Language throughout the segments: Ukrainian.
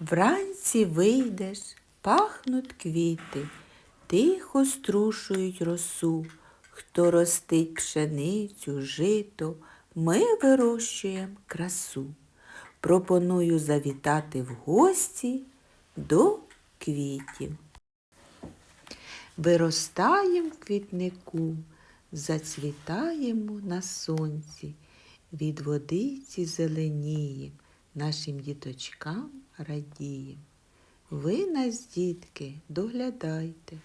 Вранці вийдеш, пахнуть квіти, тихо струшують росу. Хто ростить пшеницю, жито, ми вирощуємо красу. Пропоную завітати в гості до квітів. Виростаєм в квітнику, зацвітаємо на сонці, від водиці зеленієм, нашим діточкам радієм. Ви нас, дітки, доглядайте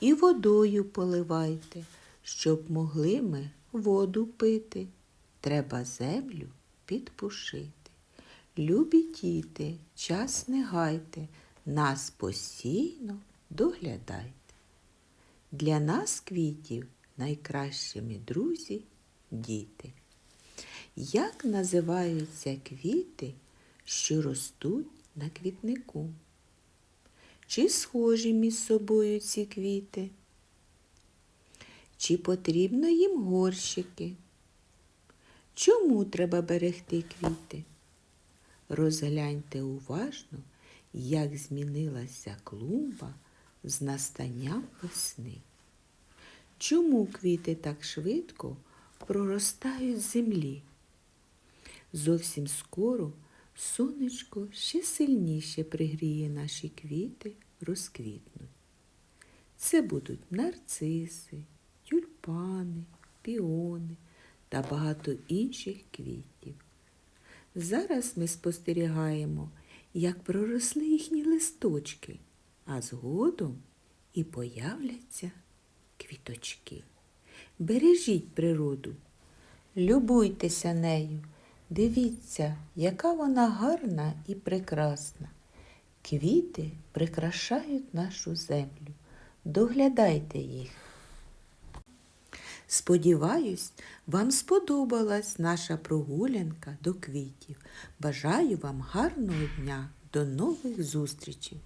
і водою поливайте, щоб могли ми воду пити. Треба землю підпушити. Любі діти, час не гайте, нас постійно доглядайте. Для нас квітів найкращими друзі діти. Як називаються квіти, що ростуть на квітнику? Чи схожі між собою ці квіти? Чи потрібно їм горщики? Чому треба берегти квіти? Розгляньте уважно, як змінилася клумба з настанням весни. Чому квіти так швидко проростають з землі? Зовсім скоро сонечко ще сильніше пригріє наші квіти, розквітнуть. Це будуть нарциси, тюльпани, піони та багато інших квітів. Зараз ми спостерігаємо, як проросли їхні листочки, а згодом і появляться квіточки. Бережіть природу, любуйтеся нею, дивіться, яка вона гарна і прекрасна. Квіти прикрашають нашу землю. Доглядайте їх. Сподіваюсь, вам сподобалась наша прогулянка до квітів. Бажаю вам гарного дня. До нових зустрічей!